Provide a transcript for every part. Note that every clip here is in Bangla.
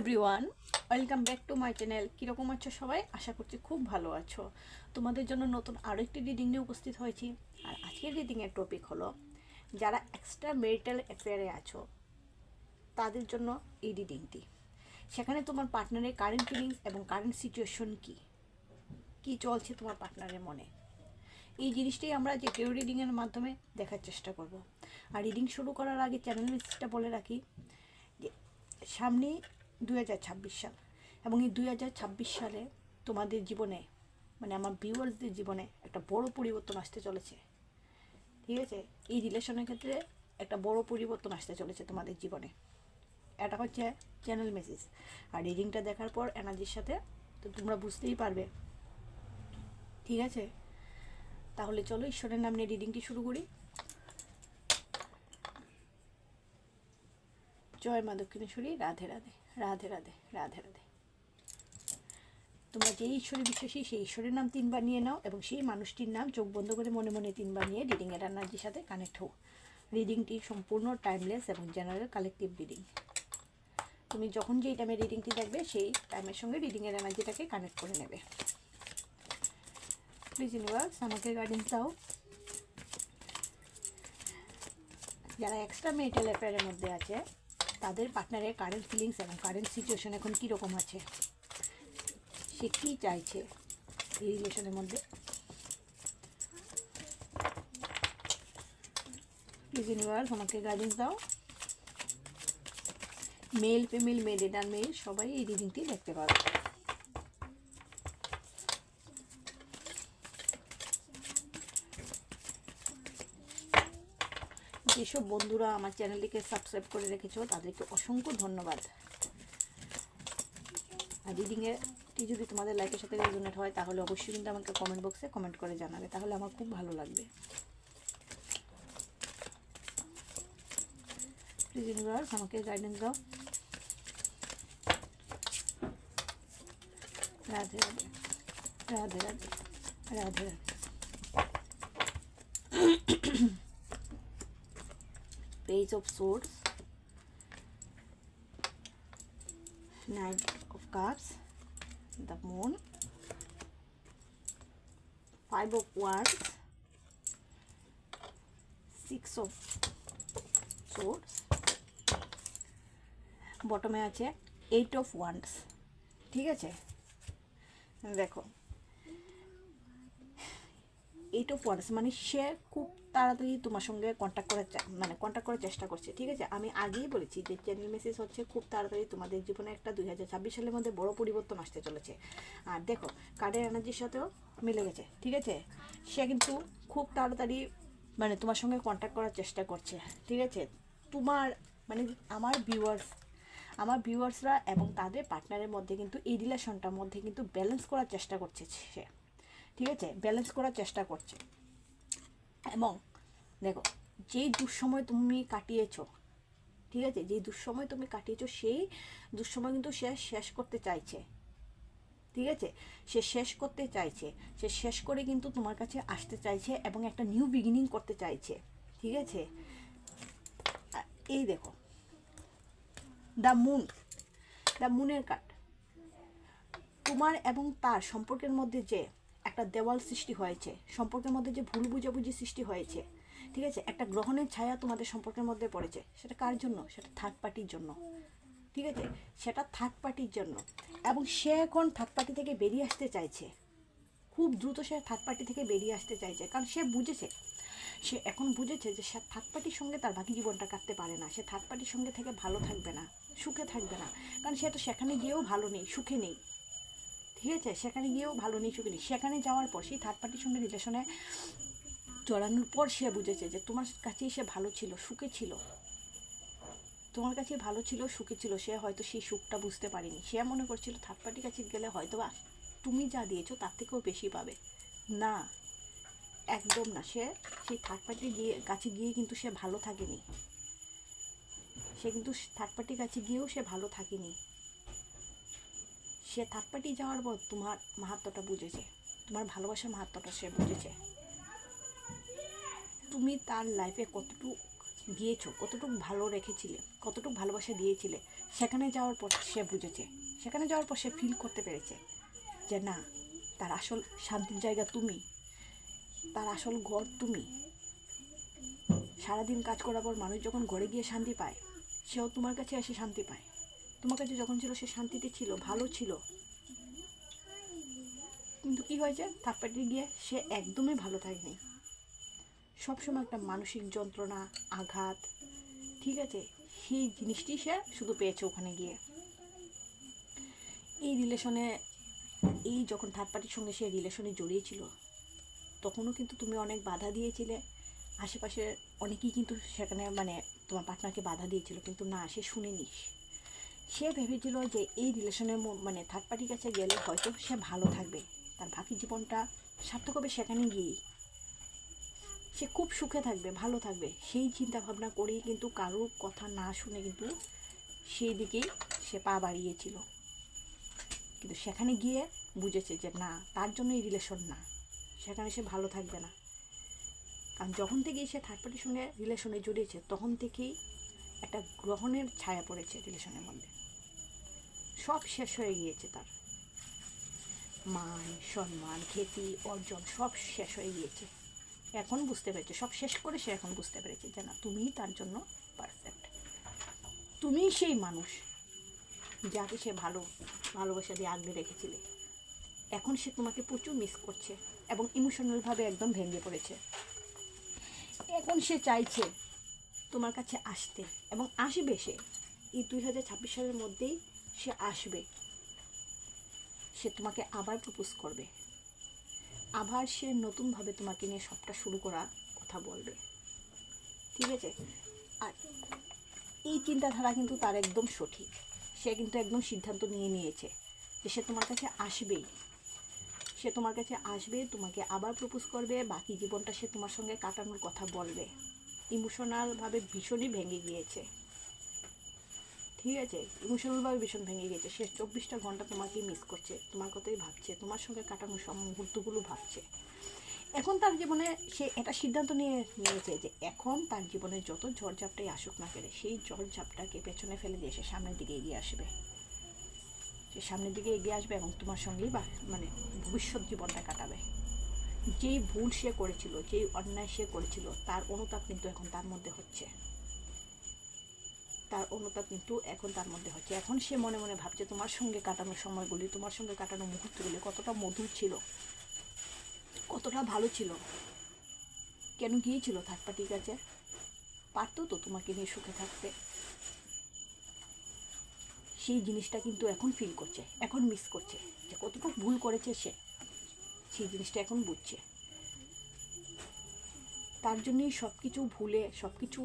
Everyone, welcome back to my channel. কীরকম আছো সবাই? আশা করছি খুব ভালো আছো। তোমাদের জন্য নতুন আরও একটি রিডিং নিয়ে উপস্থিত হয়েছি। আর আজকের রিডিংয়ের টপিক হলো, যারা এক্সট্রা মেরিটাল অ্যাফেয়ারে আছো, তাদের জন্য এই রিডিংটি সেখানে তোমার পার্টনারের কারেন্ট ফিলিংস এবং কারেন্ট সিচুয়েশন কী? কী চলছে তোমার পার্টনারের মনে? এই জিনিসটাই আমরা যে কেউ রিডিংয়ের মাধ্যমে দেখার চেষ্টা করব। আর রিডিং শুরু করার আগে চ্যানেল মেসেজটা বলে রাখি যে সামনেই দুই হাজার ছাব্বিশ সাল। এবং এই দুই হাজার ছাব্বিশ সালে তোমাদের জীবনে মানে আমার ভিউয়ার্সদের জীবনে একটা বড় পরিবর্তন আসতে চলেছে। ঠিক আছে? এই রিলেশনের ক্ষেত্রে একটা বড় পরিবর্তন আসতে চলেছে তোমাদের জীবনে। এটা হচ্ছে চ্যানেল মেসেজ আর রিডিংটা দেখার পর এনার্জির সাথে তো তোমরা বুঝতেই পারবে। ঠিক আছে? তাহলে চলো ঈশ্বরের নাম নিয়ে রিডিংটি শুরু করি। জয় মা দক্ষিণেশ্বরী, রাধে রাধে। রাধে রাধে রাধে রাধে। তোমরা যে ঈশ্বরে বিশ্বাসী, সেই ঈশ্বরের নাম তিনবার নিয়ে নাও এবং সেই মানুষটির নাম চোখ বন্ধ করে মনে মনে তিনবার নিয়ে রিডিংয়ের এনার্জির সাথে কানেক্ট হও। রিডিংটি সম্পূর্ণ টাইমলেস এবং জেনারেল কালেকটিভ রিডিং তুমি যখন যেই টাইমে রিডিংটি দেখবে, সেই টাইমের সঙ্গে রিডিংয়ের এনার্জিটাকে কানেক্ট করে নেবে। প্লিজ ইউনিভার্স আমাকে গাইডেন্স দাও। যারা এক্সট্রা মেরিটাল অ্যাফেয়ারের মধ্যে আছে তাদের পার্টনারের কারেন্ট ফিলিংস এবং কারেন্ট সিচুয়েশন এখন কীরকম আছে? সে কী চাইছে এই রিলেশনের মধ্যে? ইউনিভার্স আমাকে গাইডেন্স দাও। মেল ফিমেল মেল এটা মেল সবাই এই রিডিংটি দেখতে পারো। যেসব বন্ধুরা আমার চ্যানেলটিকে সাবস্ক্রাইব করে রেখেছো, তাদেরকে অসংখ্য ধন্যবাদ। আর রিডিংয়ে রিডিংয়েটি যদি তোমাদের লাইফের সাথে রেজনেট হয়, তাহলে অবশ্যই কিন্তু আমাকে কমেন্ট বক্সে কমেন্ট করে জানাবে, তাহলে আমার খুব ভালো লাগবে। আমাকে গাইডেন্স দাও। Radhe Radhe Radhe Radhe Radhe Radhe. Page of swords knight of cups the moon five of wands six of swords বটমে আছে এইট অফ ওয়ান্ডস ঠিক আছে দেখো এইট অফ ওয়ান্ডস মানে সে খুব তাড়াতাড়ি তোমার সঙ্গে কন্ট্যাক্ট করার মানে কন্ট্যাক্ট করার চেষ্টা করছে, ঠিক আছে? আমি আগেই বলেছি যে চ্যানেল মেসেজ হচ্ছে খুব তাড়াতাড়ি তোমাদের জীবনে একটা দুই হাজার ছাব্বিশ সালের মধ্যে বড় পরিবর্তন আসতে চলেছে। আর দেখো কার্ডের এনার্জির সাথেও মিলে গেছে, ঠিক আছে? সে কিন্তু খুব তাড়াতাড়ি মানে তোমার সঙ্গে কন্ট্যাক্ট করার চেষ্টা করছে, ঠিক আছে? তোমার মানে আমার ভিউয়ার্স আমার ভিউয়ার্সরা এবং তাদের পার্টনারের মধ্যে কিন্তু এই রিলেশনটার মধ্যে কিন্তু ব্যালেন্স করার চেষ্টা করছে সে, ঠিক আছে? ব্যালেন্স করার চেষ্টা করছে। এবং দেখো, যেই দুঃসময় তুমি কাটিয়েছো, ঠিক আছে? যেই দুঃসময় তুমি কাটিয়েছো, সেই দুঃসময় কিন্তু সে শেষ করতে চাইছে, ঠিক আছে? সে শেষ করতে চাইছে, সে শেষ করে কিন্তু তোমার কাছে আসতে চাইছে এবং একটা নিউ বিগিনিং করতে চাইছে, ঠিক আছে? এই দেখো দ্য মুন দ্য মুনের কার্ড তোমার এবং তার সম্পর্কের মধ্যে যে একটা দেওয়াল সৃষ্টি হয়েছে, সম্পর্কের মধ্যে যে ভুল বুঝাবুঝি সৃষ্টি হয়েছে, ঠিক আছে? একটা গ্রহণের ছায়া তোমাদের সম্পর্কের মধ্যে পড়েছে, সেটা কার জন্য? সেটা থার্ড পার্টির জন্য, ঠিক আছে? সেটা থার্ড পার্টির জন্য। এবং সে এখন থার্ড পার্টি থেকে বেরিয়ে আসতে চাইছে। খুব দ্রুত সে থার্ড পার্টি থেকে বেরিয়ে আসতে চাইছে, কারণ সে বুঝেছে, সে এখন বুঝেছে যে সে থার্ড পার্টির সঙ্গে তার বাকি জীবনটা কাটতে পারে না, সে থার্ড পার্টির সঙ্গে থেকে ভালো থাকবে না, সুখে থাকবে না। কারণ সে তো সেখানে গিয়েও ভালো নেই, সুখে নেই। ঠিক আছে? সেখানে গিয়েও ভালো নেই নেই। সেখানে যাওয়ার পর সেই থার্ড পার্টির সঙ্গে রিলেশনে জড়ানোর পর সে বুঝেছে যে তোমার কাছেই সে ভালো ছিল, সুখে ছিল। তোমার কাছে ভালো ছিল, সুখে ছিল। সে হয়তো সেই সুখটা বুঝতে পারেনি। সে মনে করছিল থার্ড পার্টির কাছে গেলে হয়তো বা তুমি যা দিয়েছ তার থেকেও বেশি পাবে। না, একদম না। সে সেই থার্ড পার্টির গিয়ে, কাছে গিয়ে কিন্তু সে ভালো থাকেনি। সে কিন্তু থার্ড পার্টির কাছে গিয়েও সে ভালো থাকেনি। সে থার্ড পার্টি যাওয়ার পর তোমার মাহাত্মটা বুঝেছে। তোমার ভালোবাসার মাহাত্মটা সে বুঝেছে। তুমি তার লাইফে কতটুকু দিয়েছ কতটুকু ভালো রেখেছিলে, কতটুকু ভালোবাসা দিয়েছিলে, সেখানে যাওয়ার পর সে বুঝেছে। সেখানে যাওয়ার পর সে ফিল করতে পেরেছে যে না, তার আসল শান্তির জায়গা তুমি, তার আসল ঘর তুমি। সারাদিন কাজ করার পর মানুষ যখন ঘরে গিয়ে শান্তি পায়, সেও তোমার কাছে এসে শান্তি পায়। তোমার কাছে যখন ছিল সে শান্তিতে ছিল, ভালো ছিল। কিন্তু কি হয়েছে? থার্ড পার্টি গিয়ে সে একদমই ভালো থাকেনি। সবসময় একটা মানসিক যন্ত্রণা, আঘাত, ঠিক আছে? সেই জিনিসটি সে শুধু পেয়েছে ওখানে গিয়ে। এই রিলেশনে, এই যখন থার্ড পার্টির সঙ্গে সে রিলেশনে জড়িয়েছিল তখনও কিন্তু তুমি অনেক বাধা দিয়েছিলে। আশেপাশে অনেকেই কিন্তু সেখানে মানে তোমার পার্টনারকে বাধা দিয়েছিল, কিন্তু না, সে শুনেনি। সে ভেবেছিল যে এই রিলেশনের মানে থার্ড পার্টির কাছে গেলে হয়তো সে ভালো থাকবে। তার বাকি জীবনটা সার্থক হবে সেখানে গিয়েই। সে খুব সুখে থাকবে, ভালো থাকবে। সেই চিন্তা ভাবনা করেই কিন্তু কারোর কথা না শুনে কিন্তু সেই দিকেই সে পা বাড়িয়েছিল। কিন্তু সেখানে গিয়ে বুঝেছে যে না, তার জন্য এই রিলেশন না। সেখানে সে ভালো থাকবে না। কারণ যখন থেকেই সে থার্ড পার্টির সঙ্গে রিলেশনে জড়িয়েছে, তখন থেকেই একটা গ্রহণের ছায়া পড়েছে রিলেশনের মধ্যে। সব শেষ হয়ে গিয়েছে তার। মান, সম্মান, খ্যাতি, অর্জন সব শেষ হয়ে গিয়েছে। এখন বুঝতে পেরেছে, সব শেষ করে সে এখন বুঝতে পেরেছে যে না তুমিই তার জন্য পারফেক্ট তুমিই সেই মানুষ যাকে সে ভালো, ভালোবাসা দিয়ে আগলে রেখেছিলে। এখন সে তোমাকে প্রচুর মিস করছে এবং ইমোশনালভাবে একদম ভেঙে পড়েছে। এখন সে চাইছে তোমার কাছে আসতে এবং আসবে সে। এই দুই হাজার ছাব্বিশ সালের মধ্যেই সে আসবে। সে তোমাকে আবার প্রপোজ করবে। আবার সে নতুনভাবে তোমাকে নিয়ে সবটা শুরু করার কথা বলবে। ঠিক আছে? আর এই চিন্তাধারা কিন্তু তার একদম সঠিক। সে কিন্তু একদম সিদ্ধান্ত নিয়ে নিয়েছে যে সে তোমার কাছে আসবেই। সে তোমার কাছে আসবে, তোমাকে আবার প্রপোজ করবে, বাকি জীবনটা সে তোমার সঙ্গে কাটানোর কথা বলবে। ইমোশনালভাবে ভীষণই ভেঙে গিয়েছে। ঠিক আছে? ইমোশনালভাবে ভীষণ ভেঙে গিয়েছে সে চব্বিশটা ঘণ্টা তোমাকেই মিস করছে। তোমার কথাই ভাবছে। তোমার সঙ্গে কাটানোর সব মুহূর্তগুলো ভাবছে। এখন তার জীবনে সে এটা সিদ্ধান্ত নিয়ে নিয়েছে যে এখন তার জীবনে যত ঝড়ঝাপটাই আসুক না কেড়ে সেই ঝড়ঝাপটাকে পেছনে ফেলে দিয়ে সে সামনের দিকে এগিয়ে আসবে। সে সামনের দিকে এগিয়ে আসবে এবং তোমার সঙ্গেই বা মানে ভবিষ্যৎ জীবনটা কাটাবে। যেই ভুল সে করেছিল, যেই অন্যায় সে করেছিল, তার অনুতাপ কিন্তু এখন তার মধ্যে হচ্ছে। তার অনুতাপ কিন্তু এখন তার মধ্যে হচ্ছে। এখন সে মনে মনে ভাবছে, তোমার সঙ্গে কাটানো সময়গুলি, তোমার সঙ্গে কাটানো মুহূর্তগুলি কতটা মধুর ছিল, কতটা ভালো ছিল। কেন গিয়েছিল থার্ড পার্টির কাছে পারতো তো তোমাকে নিয়ে সুখে থাকতে। সেই জিনিসটা কিন্তু এখন ফিল করছে, এখন মিস করছে যে কতটুকু ভুল করেছে সে। সেই জিনিসটা এখন বুঝছে। তার জন্যই সব কিছু ভুলে সব কিছু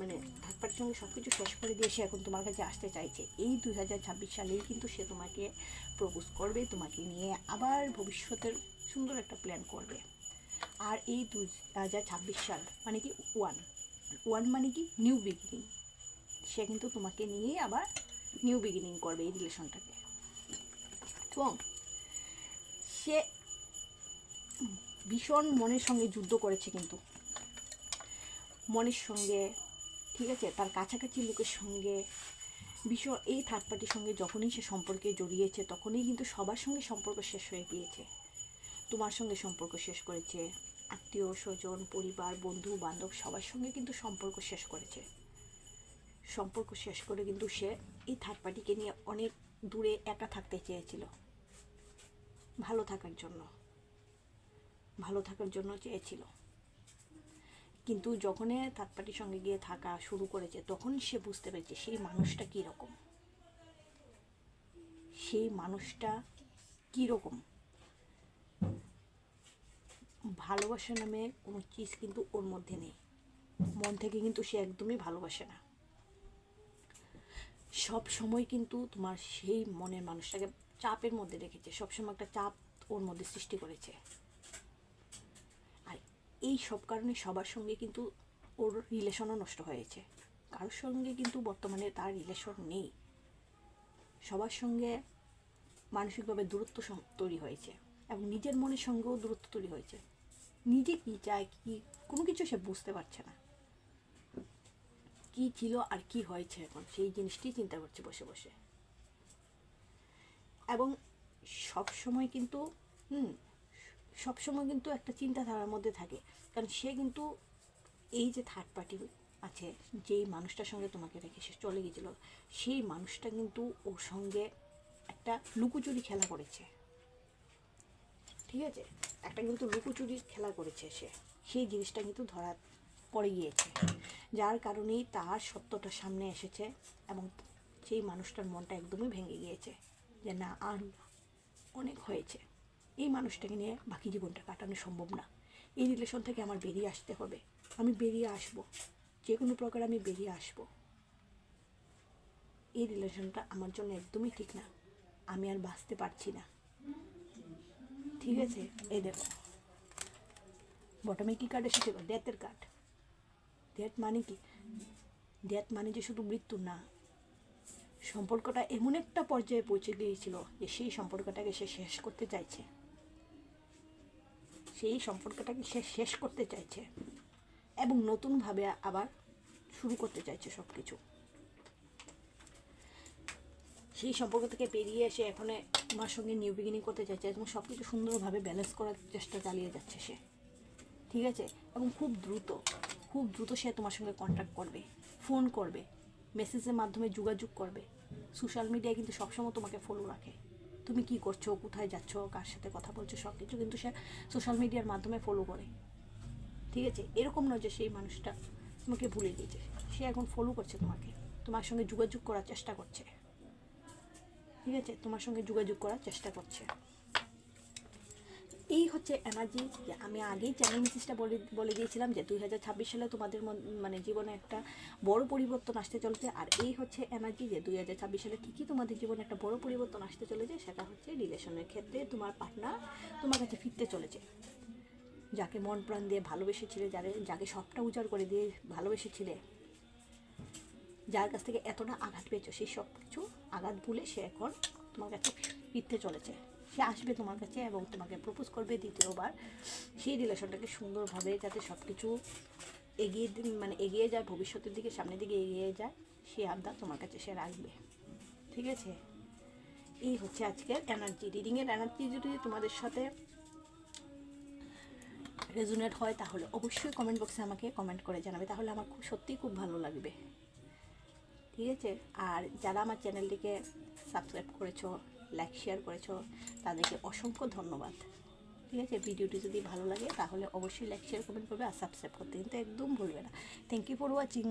মানে থার্ড সঙ্গে সব কিছু শেষ করে দিয়ে সে এখন তোমার কাছে আসতে চাইছে। এই দুই হাজার ছাব্বিশ সালেই কিন্তু সে তোমাকে প্রপোজ করবে, তোমাকে নিয়ে আবার ভবিষ্যতের সুন্দর একটা প্ল্যান করবে। আর এই দু হাজার ছাব্বিশ সাল মানে কি ওয়ান ওয়ান মানে কি নিউ বিগিনিং সে কিন্তু তোমাকে নিয়ে আবার নিউ বিগিনিং করবে এই রিলেশনটাকে এবং সে ভীষণ মনের সঙ্গে যুদ্ধ করেছে কিন্তু। মনের সঙ্গে ঠিক আছে? তার কাছাকাছি লোকের সঙ্গে, ভীষণ এই থার্ড পার্টির সঙ্গে যখনই সে সম্পর্কে জড়িয়েছে, তখনই কিন্তু সবার সঙ্গে সম্পর্ক শেষ হয়ে গিয়েছে। তোমার সঙ্গে সম্পর্ক শেষ করেছে। আত্মীয়, স্বজন, পরিবার, বন্ধু, বান্ধব সবার সঙ্গে কিন্তু সম্পর্ক শেষ করেছে। সম্পর্ক শেষ করে কিন্তু সে এই থার্ড পার্টিকে নিয়ে অনেক দূরে একা থাকতে চেয়েছিল। ভালো থাকার জন্য। ভালো থাকার জন্য চেয়েছিল। কিন্তু যখনই থার্ড পার্টির সঙ্গে গিয়ে থাকা শুরু করেছে, তখন সে বুঝতে পেরেছে সেই মানুষটা কীরকম। সেই মানুষটা কীরকম। ভালোবাসা নামে কোনো চিজ কিন্তু ওর মধ্যে নেই। মন থেকে কিন্তু সে একদমই ভালোবাসে না। সব সময় কিন্তু তোমার সেই মনের মানুষটাকে চাপের মধ্যে রেখেছে। সবসময় একটা চাপ ওর মধ্যে সৃষ্টি করেছে। এই সব কারণে সবার সঙ্গে কিন্তু ওর রিলেশনও নষ্ট হয়েছে। কারোর সঙ্গে কিন্তু বর্তমানে তার রিলেশন নেই। সবার সঙ্গে মানসিকভাবে দূরত্ব তৈরি হয়েছে এবং নিজের মনের সঙ্গেও দূরত্ব তৈরি হয়েছে। নিজে কী চায়, কি, কোনো কিছু সে বুঝতে পারছে না। কি ছিল আর কি হয়েছে এখন, সেই জিনিসটি চিন্তা করছে বসে বসে। এবং সব সময় কিন্তু, হুম সব সময় কিন্তু একটা চিন্তাধারার মধ্যে থাকে। কারণ সে কিন্তু এই যে থার্ড পার্টি আছে, যেই মানুষটার সঙ্গে তোমাকে রেখে সে চলে গেছিল সেই মানুষটা কিন্তু ওর সঙ্গে একটা লুকোচুরি খেলা করেছে। ঠিক আছে? একটা কিন্তু লুকোচুরির খেলা করেছে সে। সেই জিনিসটা কিন্তু ধরা পড়ে গিয়েছে। যার কারণেই তার সত্যটা সামনে এসেছে এবং সেই মানুষটার মনটা একদমই ভেঙে গিয়েছে যে না, আর অনেক হয়েছে। এই মানুষটাকে নিয়ে বাকি জীবনটা কাটানো সম্ভব না। এই রিলেশন থেকে আমার বেরিয়ে আসতে হবে। আমি বেরিয়ে আসব। যে কোনো প্রকার আমি বেরিয়ে আসব। এই রিলেশনটা আমার জন্য একদমই ঠিক না। আমি আর বাঁচতে পারছি না। ঠিক আছে? এই দেখো। বটমে কি কার্ড এসেছে ডেথের কার্ড ডেথ মানে কি? ডেথ মানে যে শুধু মৃত্যু না। সম্পর্কটা এমন একটা পর্যায়ে পৌঁছে গিয়েছিল যে সেই সম্পর্কটাকে সে শেষ করতে চাইছে। সেই সম্পর্কটাকে সে শেষ করতে চাইছে এবং নতুনভাবে আবার শুরু করতে চাইছে সব কিছু সেই সম্পর্ক থেকে বেরিয়ে এসে এখন তোমার সঙ্গে নিউ বিগিনিং করতে চাইছে এবং সব কিছু সুন্দরভাবে ব্যালেন্স করার চেষ্টা চালিয়ে যাচ্ছে সে। ঠিক আছে? এবং খুব দ্রুত খুব দ্রুত সে তোমার সঙ্গে কন্ট্যাক্ট করবে ফোন করবে মেসেজের মাধ্যমে যোগাযোগ করবে। সোশ্যাল মিডিয়ায় কিন্তু সবসময় তোমাকে ফলো রাখে। তুমি কি করছ? কোথায় যাচ্ছ? কার সাথে কথা বলছো? সব কিছু কিন্তু সে সোশ্যাল মিডিয়ার মাধ্যমে ফলো করে। ঠিক আছে? এরকম নয় যে সেই মানুষটা তোমাকে ভুলে গিয়েছে। সে এখন ফলো করছে তোমাকে। তোমার সঙ্গে যোগাযোগ করার চেষ্টা করছে। ঠিক আছে? তোমার সঙ্গে যোগাযোগ করার চেষ্টা করছে। এই হচ্ছে এনার্জি যে আমি আগেই চ্যানেল মেসেজটা বলে বলে দিয়েছিলাম যে দুই হাজার ছাব্বিশ সালে তোমাদের মন- জীবনে একটা বড় পরিবর্তন আসতে চলেছে। আর এই হচ্ছে এনার্জি যে দুই হাজার ছাব্বিশ সালে ঠিকই তোমাদের জীবনে একটা বড় পরিবর্তন আসতে চলেছে সেটা হচ্ছে রিলেশনের ক্ষেত্রে তোমার পার্টনার তোমার কাছে ফিরতে চলেছে। যাকে মন প্রাণ দিয়ে ভালোবেসেছিলে, যারে, যাকে সবটা উজাড় করে দিয়ে ভালোবেসেছিলে, যার কাছ থেকে এতটা আঘাত পেয়েছ, সেই সব কিছু আঘাত ভুলে সে এখন তোমার কাছে ফিরতে চলেছে। সে আসবে তোমার কাছে এবং তোমাকে প্রপোজ করবে দ্বিতীয়বার। সেই রিলেশনটাকে সুন্দরভাবে যাতে সব কিছু এগিয়ে মানে এগিয়ে যায়, ভবিষ্যতের দিকে, সামনের দিকে এগিয়ে যায় সেই আবদার তোমার কাছে সে রাখবে। ঠিক আছে? এই হচ্ছে আজকের এনার্জি রিডিংয়ের এনার্জি যদি তোমাদের সাথে রেজুনেট হয়, তাহলে অবশ্যই কমেন্ট বক্সে আমাকে কমেন্ট করে জানাবে। তাহলে আমার খুব, সত্যিই খুব ভালো লাগবে। ঠিক আছে? আর যারা আমার চ্যানেলটিকে সাবস্ক্রাইব করেছ লাইক শেয়ার করেছ, তাদেরকে অসংখ্য ধন্যবাদ। ঠিক আছে, ভিডিওটি যদি ভালো লাগে, তাহলে অবশ্যই লাইক শেয়ার কমেন্ট করবে আর সাবস্ক্রাইব করতে কিন্তু একদম ভুলবে না। Thank you for watching